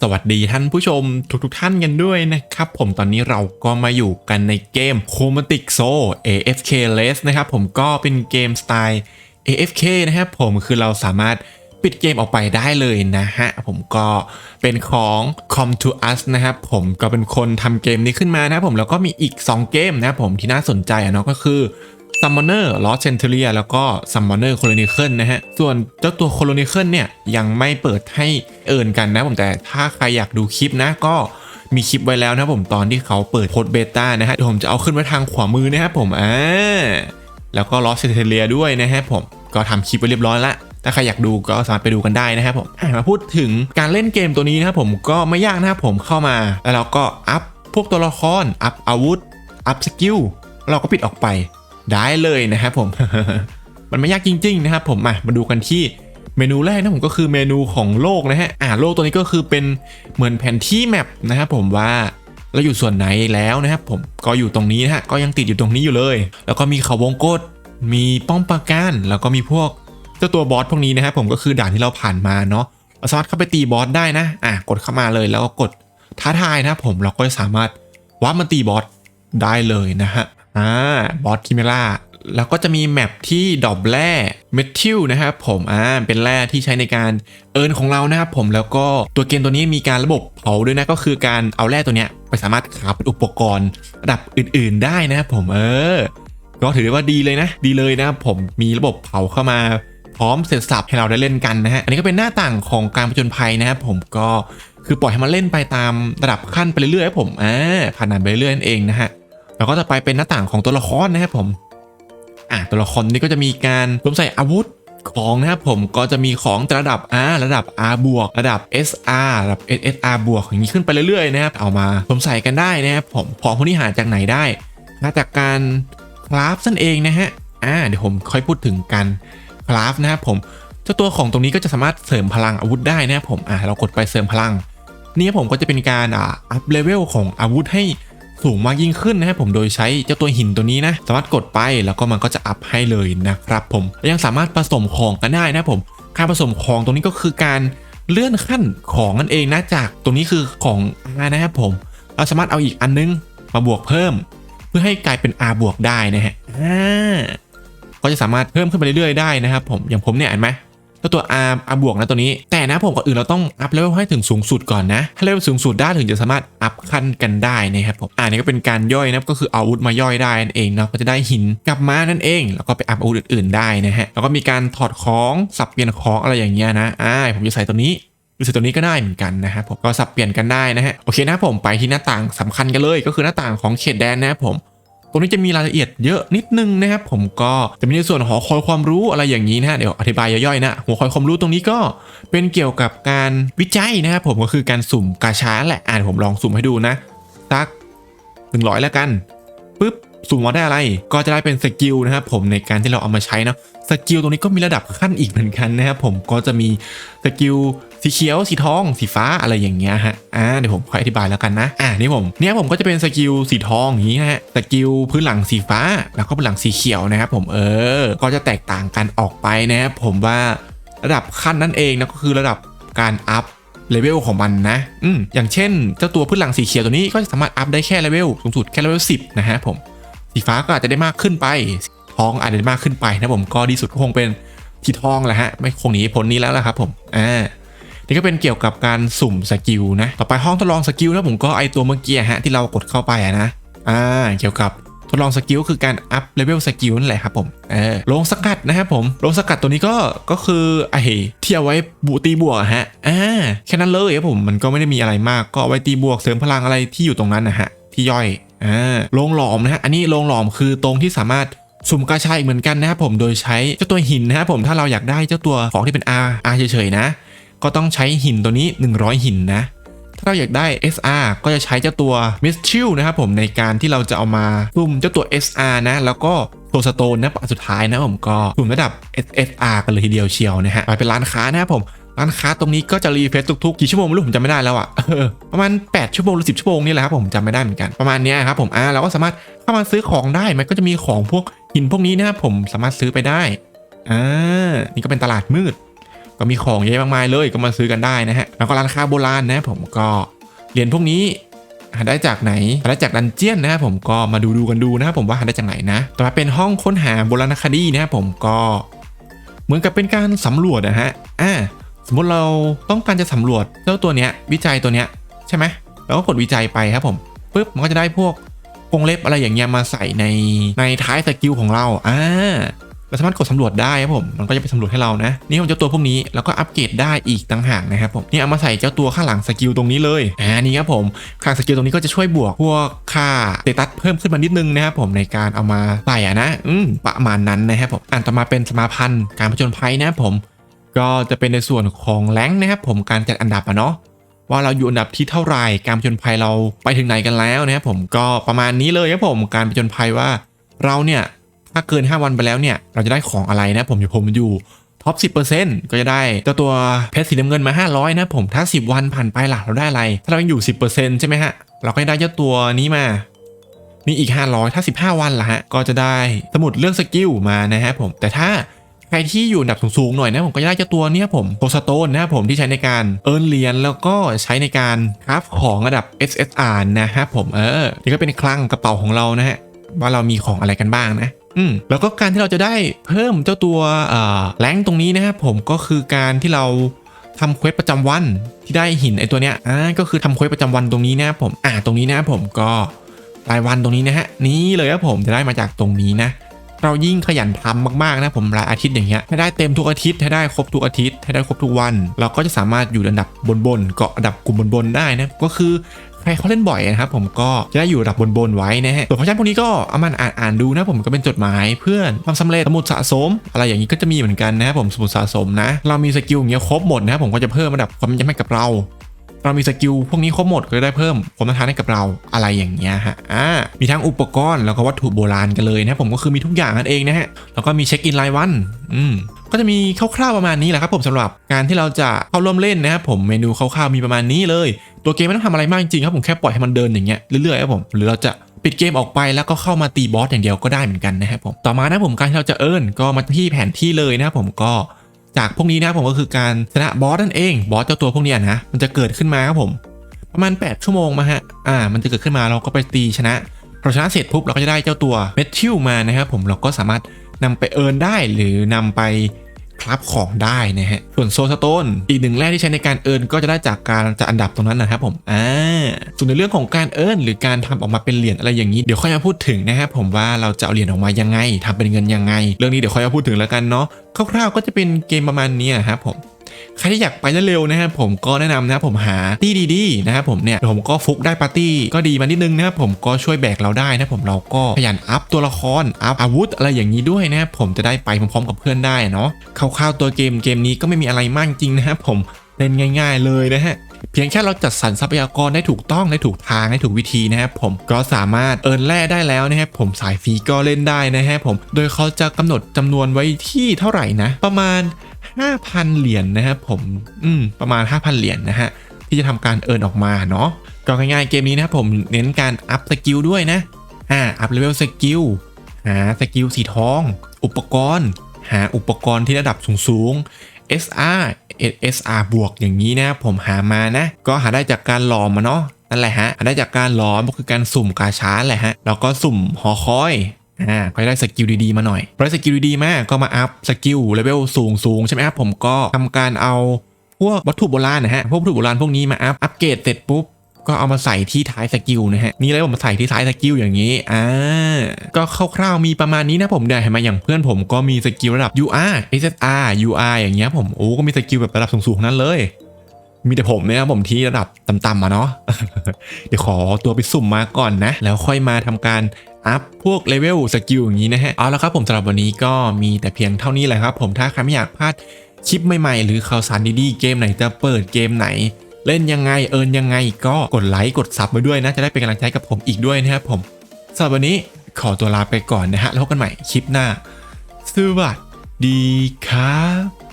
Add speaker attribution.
Speaker 1: สวัสดีท่านผู้ชมทุกๆทท่านกันด้วยนะครับ ผมตอนนี้เราก็มาอยู่กันในเกม Chromatic Soul AFK Less นะครับ ผมก็เป็นเกมสไตล์ AFK นะครับผมคือเราสามารถปิดเกมออกไปได้เลยนะฮะ ผมก็เป็นของ Com to Us นะครับผมก็เป็นคนทำเกมนี้ขึ้นมานะครับผมแล้วก็มีอีก 2 เกมนะครับผมที่น่าสนใจอะเนาะก็คือ Summoner Lost Centuria แล้วก็ Summoner Chronicle นะฮะ ส่วนเจ้าตัว Chronicle เนี่ย ยังไม่เปิดให้เอินกันนะผมแต่ถ้าใครอยากดูคลิปนะก็มีคลิปไว้แล้วนะผมตอนที่เขาเปิดโค้ดเบต้านะฮะเดี๋ยวผมจะเอาขึ้นไว้ทางขวามือนะครับผมอ่าแล้วก็ Lost Centuria ด้วยนะฮะผมก็ทำคลิปไว้เรียบร้อยละถ้าใครอยากดูก็สามารถไปดูกันได้นะครับผมมาพูดถึงการเล่นเกมตัวนี้นะครับผมก็ไม่ยากนะครับผมเข้ามา แล้วเราก็อัพพวกตัวละครอัพอาวุธอัพสกิลเราก็ปิดออกไป ได้เลยนะครับผม มันไม่ยากจริง ๆ นะครับผมมามาดูกันที่เมนูแรกนะผมก็คือเมนูของโลกนะฮะอ่าโลกตัวนี้ก็คือเป็นเหมือนแผนที่แมปนะครับผมว่าเราอยู่ส่วนไหนแล้วนะครับผมก็อยู่ตรงนี้นะฮะก็ยังติดอยู่ตรงนี้อยู่เลย แล้วก็มีเขาวงกตมีป้อมปราการแล้วก็มีพวกเจ้าตัวบอสพวกนี้นะครับผมก็คือด่านที่เราผ่านมาเนาะเราสามารถเข้าไปตีบอสได้นะอะกดเข้ามาเลยแล้วก็กดท้าทายนะครับผมเราก็จะสามารถวัดมาตีบอสได้เลยนะฮะ อ่าบอสคิเมล่าแล้วก็จะมีแมปที่ดอบแร่เมทิลนะครับผมอ่าเป็นแร่ที่ใช้ในการเอิร์นของเรานะครับผมแล้วก็ตัวเกมตัวนี้มีการระบบเผาด้วยนะก็คือการเอาแร่ตัวเนี้ยไปสามารถขาเป็นอุปกรณ์ระดับอื่น ๆ ได้นะครับผมเออ ก็ถือได้ว่าดีเลยนะ ดีเลยนะครับผมมีระบบเผาเข้ามาพร้อมเสร็จสับให้เราได้เล่นกันนะฮะอันนี้ก็เป็นหน้าต่างของการผจญภัยนะครับผมก็คือปล่อยให้มันเล่นไปตามระดับขั้นไปเรื่อยๆผมอ่าผ่านด่านไปเรื่อยๆนั่นเองนะฮะ แล้วก็จะไปเป็นหน้าต่างของตัวละครนะครับผมอะตัวละครนี้ก็จะมีการสวมใส่อาวุธของนะครับผมก็จะมีของระดับ R ระดับ R บวกระดับ SR ระดับ SSR บวกอย่างนี้ขึ้นไปเรื่อยๆนะครับเอามาสวมใส่กันได้นะครับผมของพวกนี้หาจากไหนได้มาจากการคราฟนั่นเองนะฮะอ่าเดี๋ยวผมค่อยพูดถึงการคราฟนะครับผมเจ้าตัวของตรงนี้ก็จะสามารถเสริมพลังอาวุธได้นะครับผมอ่าเรากดไปเสริมพลังนี่ผมก็จะเป็นการอ่าอัพเลเวลของอาวุธให้ สูงมากยิ่งขึ้นนะครับผมโดยใช้เจ้าตัวหินตัวนี้นะสามารถกดไปแล้วก็มันก็จะอัพให้เลยนะครับผมยังสามารถผสมของกันได้นะครับผมการผสมของตรงนี้ก็คือการเลื่อนขั้นของนั่นเองนะจากตรงนี้คือของ R นะครับผมเราสามารถเอาอีกอันนึงมาบวกเพิ่ม เพื่อให้กลายเป็น R บวกได้นะฮะก็จะสามารถเพิ่มขึ้นไปเรื่อยๆได้นะครับผมอย่างผมเนี่ยเห็นไหม แล้วตัว R R บวกนะตัวนี้ แต่นะผมก่อนอื่นเราต้องอัพเลเวลให้ถึงสูงสุดก่อนนะถ้าเลเวลสูงสุดได้ถึงจะสามารถอัพขั้นกันได้นะครับผมอ่านี่ก็เป็นการย่อยนะก็คือเอาอาวุธมาย่อยได้นั่นเองเนาะก็จะได้หินกลับมานั่นเอง แล้วก็ไปอัพอาวุธอื่นๆได้นะฮะแล้วก็มีการถอดของสับเปลี่ยนของอะไรอย่างเงี้ยนะอ่าผมจะใส่ตัวนี้ใส่ตัวนี้ก็ได้เหมือนกันนะครับผมก็สับเปลี่ยนกันได้นะฮะโอเคนะผมไปที่หน้าต่างสำคัญกันเลย ก็คือหน้าต่างของเขตแดนนะครับผม ตรงนี้จะมีรายละเอียดเยอะนิดนึงนะครับผมก็จะมีในส่วนหอคอยความรู้อะไรอย่างนี้นะเดี๋ยวอธิบายย่อยๆนะหัวคอยความรู้ตรงนี้ก็เป็นเกี่ยวกับการวิจัยนะครับผมก็คือการสุ่มกาชาแหละอ่านผมลองสุ่มให้ดูนะสักหนึ่งร้อยแล้วกันปุ๊บสุ่มมาได้อะไร ก็จะได้เป็นสกิลนะครับผมในการที่เราเอามาใช้นะสกิลตรงนี้ก็มีระดับขั้นอีกเหมือนกันนะครับผมก็จะมีสกิล สีเขียว สีทอง สีฟ้าอะไรอย่างเงี้ยฮะ อ่าเดี๋ยวผมค่อยอธิบายแล้วกันนะ อ่านี่ผม เนี่ยผมก็จะเป็นสกิลสีทองอย่างงี้ฮะ สกิลพื้นหลังสีฟ้า แล้วก็พื้นหลังสีเขียวนะครับผม เออ ก็จะแตกต่างกันออกไปนะครับผมว่าระดับขั้นนั่นเองนะก็คือระดับการอัพเลเวลของมันนะ อืม อย่างเช่นเจ้าตัวพื้นหลังสีเขียวตัวนี้ก็จะสามารถอัพได้แค่เลเวลสูงสุดแค่เลเวล10 นะฮะผม สีฟ้าก็อาจจะได้มากขึ้นไปทองอาจจะได้มากขึ้นไปนะผม ก็ดีสุดก็คงเป็นสีทองแหละฮะ ไม่คงหนีพ้นนี้แล้วล่ะครับผม อ่า นี่ก็เป็นเกี่ยวกับการสุ่มสกิลนะ ต่อไปห้องทดลองสกิลนะผมก็ไอตัวเมื่อกี้ฮะที่เรากดเข้าไปอะนะอ่าเกี่ยวกับทดลองสกิลคือการอัพเลเวลสกิลนั่นแหละครับผมเออลงสกัดนะครับผมลงสกัดตัวนี้ก็ก็คือไอที่เอาไว้บูตีบวกฮะอ่าแค่นั้นเลยครับผมมันก็ไม่ได้มีอะไรมากก็เอาไว้ตีบวกเสริมพลังอะไรที่อยู่ตรงนั้นนะฮะที่ย่อยอ่าโรงหลอมนะฮะอันนี้โรงหลอมคือตรงที่สามารถสุ่มกระชายเหมือนกันนะครับผมโดยใช้เจ้าตัวหินนะครับผมถ้าเราอยากได้เจ้าตัวของที่เป็น R R เฉยๆนะ ก็ต้องใช้หินตัวนี้ 100 หินนะ ถ้าเราอยากได้ SR ก็จะใช้เจ้าตัว m i s t i l นะครับผมในการที่เราจะเอามาสุ่มเจ้าตัว SR นะ แล้วก็ตัวสโตนนะอันสุดท้ายนะผมก็สุ่มระดับ SSR กันเลยทีเดียวเชียวนะฮะไปเป็นร้านค้านะครับผมร้านค้าตรงนี้ก็จะรีเฟซทุกๆกี่ชั่วโมงไม่รู้ผมจำไม่ได้แล้วอะประมาณ 8 ชั่วโมงหรือ10 ชั่วโมงนี่แหละครับผมจำไม่ได้เหมือนกันประมาณนี้ครับผมอ่าเราก็สามารถเข้ามาซื้อของได้มันก็จะมีของพวกหินพวกนี้นะครับผมสามารถซื้อไปได้อ่านี่ก็เป็นตลาดมืด ก็มีของเยอะมากมายเลยก็มาซื้อกันได้นะฮะแล้วก็ร้านค้าโบราณนะผมก็เหรียญพวกนี้หาได้จากไหนหาได้จากดันเจียนนะครับผมก็มาดูดูกันดูนะครับผมว่าหาได้จากไหนนะต่อมาเป็นห้องค้นหาโบราณคดีนะครับผมก็เหมือนกับเป็นการสำรวจนะฮะอ่าสมมติเราต้องการจะสำรวจเจ้าตัวเนี้ยวิจัยตัวเนี้ยใช่ไหมเราก็กดวิจัยไปครับผมปุ๊บมันก็จะได้พวกกรงเล็บอะไรอย่างเงี้ยมาใส่ในในท้ายสกิลของเราอ่า เราสามารถกดสำรวจได้ครับผม มันก็จะไปสำรวจให้เรานะ นี่ผมเจ้าตัวพวกนี้แล้วก็อัปเกรดได้อีกต่างหากนะครับผม นี่เอามาใส่เจ้าตัวข้างหลังสกิลตรงนี้เลย อ่า นี่ครับผมข้างสกิลตรงนี้ก็จะช่วยบวกพวกค่าเตตัสเพิ่มขึ้นมานิดนึงนะครับผมในการเอามาใส่อะนะ อืม ประมาณนั้นนะครับผม อ่านต่อมาเป็นสมาพันธ์การผจญภัยนะครับผม ก็จะเป็นในส่วนของแรงนะครับผม การจัดอันดับอะเนาะว่าเราอยู่อันดับที่เท่าไหร่การผจญภัยเราไปถึงไหนกันแล้วนะครับผม ก็ประมาณนี้เลยครับผม การผจญภัยว่าเราเนี่ย ถ้าเกิน 5 วันไปแล้วเนี่ย เราจะได้ของอะไรนะ ผมอยู่ผมอยู่ท็อป 10%ก็จะได้เจ้าตัวเพชรสีน้ำเงินมา 500 นะผมถ้า 10 วันผ่านไปล่ะเราได้อะไร ถ้าเรายังอยู่ 10%ใช่ไหมฮะ เราก็ได้เจ้าตัวนี้มานี่อีก 500 ถ้า 15 วันล่ะฮะ ก็จะได้สมุดเลือกสกิลมานะฮะผม แต่ถ้าใครที่อยู่ดับสูงๆหน่อยนะผมก็จะได้เจ้าตัวเนี้ยผมโพสโตนนะครับผมที่ใช้ในการเอิร์นเหรียญแล้วก็ใช้ในการคราฟของระดับ SSR นะครับผมเออ นี่ก็เป็นคลังกระเป๋าของเรานะฮะว่าเรามีของอะไรกันบ้างนะ อืมแล้วก็การที่เราจะได้เพิ่มเจ้าตัวอ่อแรงตรงนี้นะครับผมก็คือการที่เราทำเควสประจำวันที่ได้หินไอตัวเนี้ยอ่าก็คือทำเควสประจำวันตรงนี้นะครับผมอ่าตรงนี้นะครับผมก็รายวันตรงนี้นะฮะนี่เลยครับผมจะได้มาจากตรงนี้นะเรายิ่งขยันทำมากๆนะผมรายอาทิตย์อย่างเงี้ยถ้ได้เต็มทุกอาทิตย์ถ้ได้ครบทุกอาทิตย์ถ้ได้ครบทุกวัน เราก็จะสามารถอยู่อันดับบนๆเกาะอันดับกลุ่มบนๆได้นะก็คือ ใครเขาเล่นบ่อยนะครับผมก็จะได้อยู่ระดับบนๆไว้นะฮะส่วนฟังก์ชันพวกนี้ก็เอามันอ่านอ่านดูนะผมก็เป็นจดหมายเพื่อนความสำเร็จสมุดสะสม อะไรอย่างนี้ก็จะมีเหมือนกันนะครับผมสมุดสะสมนะ เรามีสกิลอย่างเงี้ยครบหมดนะครับผมก็จะเพิ่มระดับความยังให้กับเราเรามีสกิลพวกนี้ครบหมดก็จะได้เพิ่มความต้าทานให้กับเราอะไรอย่างเงี้ยฮะ อ่า มีทั้งอุปกรณ์แล้วก็วัตถุโบราณกันเลยนะผมก็คือมีทุกอย่างนั่นเองนะฮะ แล้วก็มีเช็คอินรายวัน อืม ก็จะมีคร่าวๆประมาณนี้แหละครับผมสำหรับการที่เราจะเข้าร่วมเล่นนะครับผมเมนูคร่าวๆมีประมาณนี้เลย ตัวเกมไม่ต้องทำอะไรมากจริงๆครับผมแค่ปล่อยให้มันเดินอย่างเงี้ยเรื่อยๆครับผมหรือเราจะปิดเกมออกไปแล้วก็เข้ามาตีบอสอย่างเดียวก็ได้เหมือนกันนะครับผมต่อมานะผมการที่เราจะเอิร์นก็มาที่แผนที่เลยนะครับผมก็จากพวกนี้นะครับผมก็คือการชนะบอสนั่นเองบอสเจ้าตัวพวกนี้นะมันจะเกิดขึ้นมาครับผมประมาณ 8 ชั่วโมงมาฮะอ่ามันจะเกิดขึ้นมาเราก็ไปตีชนะเราชนะเสร็จปุ๊บเราก็จะได้เจ้าตัวเมทิลมานะครับผมเราก็สามารถนำไปเอิร์นได้หรือนำไป รับของได้นะฮะ ส่วนโซสโตนอีกหนึ่งแร่ที่ใช้ในการเอิร์นก็จะได้จากการจัดอันดับตรงนั้นนะครับผมอ่าส่วนในเรื่องของการเอิร์นหรือการทำออกมาเป็นเหรียญอะไรอย่างนี้เดี๋ยวค่อยมาพูดถึงนะครับผมว่าเราจะเอาเหรียญออกมายังไงทำเป็นเงินยังไง เรื่องนี้เดี๋ยวค่อยมาพูดถึงแล้วกันเนาะคร่าวๆก็จะเป็นเกมประมาณนี้นะครับผม ใครที่อยากไปเร็วๆนะครับผมก็แนะนำนะครับผมหาตี้ดีๆนะครับผมเนี่ยผมก็ฟุกได้ปาร์ตี้ก็ดีมานิดนึงนะครับผมก็ช่วยแบกเราได้นะผมเราก็ขยันอัพตัวละครอัพอาวุธอะไรอย่างนี้ด้วยนะครับผมจะได้ไปพร้อมๆกับเพื่อนได้เนาะคร่าวๆตัวเกมเกมนี้ก็ไม่มีอะไรมากจริงนะครับผมเล่นง่าย ๆ เลยนะฮะเพียงแค่เราจัดสรรทรัพยากรได้ถูกต้องได้ถูกทางได้ถูกวิธีนะครับผมก็สามารถเอิร์นแร่ได้แล้วนะครับผมสายฟรีก็เล่นได้นะฮะผมโดยเขาจะกำหนดจำนวนไว้ที่เท่าไหร่นะ ประมาณ 5,000 เหรียญนะครับผมอืมประมาณ 5,000 เหรียญนะฮะที่จะทำการเอิร์นออกมาเนาะก็ง่ายๆเกมนี้นะครับผมเน้นการอัพสกิลด้วยนะอ่าอัพเลเวลสกิลหาสกิลสีทอง อุปกรณ์ หาอุปกรณ์ที่ระดับสูงๆ SR SR บวกอย่างนี้นะผมหามานะ ก็หาได้จากการหลอมมาเนาะนั่นแหละฮะหาได้จากการหลอมก็คือการสุ่มกาชาแหละฮะแล้วก็สุ่มหอคอย อ่าก็ได้สกิลดีๆมาหน่อยพอได้สกิลดีๆมาก็มาอัพสกิลเลเวลสูงสูงๆใช่ไหมครับผมก็ทำการเอาพวกวัตถุโบราณนะฮะพวกวัตถุโบราณพวกนี้มาอัพอัปเกรดเสร็จปุ๊บก็เอามาใส่ที่ท้ายสกิลนะฮะนี่เลยผมมาใส่ที่ท้ายสกิลอย่างนี้ อ่า ก็คร่าวๆมีประมาณนี้นะผมได้เห็นไหมอย่างเพื่อนผมก็มีสกิลระดับ UR SSR UR อย่างเงี้ยผม โอ้ ก็มีสกิลแบบระดับสูงๆนั้นเลย มีแต่ผมเนี่ยครับผมที่ระดับต่ำๆมาเนาะ เดี๋ยวขอตัวไปสุ่มมาก่อนนะ แล้วค่อยมาทำการอัพพวกเลเวลสกิลอย่างนี้นะฮะ เอาละครับผมสำหรับวันนี้ก็มีแต่เพียงเท่านี้แหละครับผมถ้าใครไม่อยากพลาดคลิปใหม่ๆ หรือข่าวสารดีๆ เกมไหนจะเปิดเกมไหน เล่นยังไงเอินยังไงก็กดไลค์กดซับมาด้วยนะ จะได้เป็นกำลังใจกับผมอีกด้วยนะครับผมสำหรับวันนี้ขอตัวลาไปก่อนนะฮะแล้วพบกันใหม่คลิปหน้าสวัสดีครับ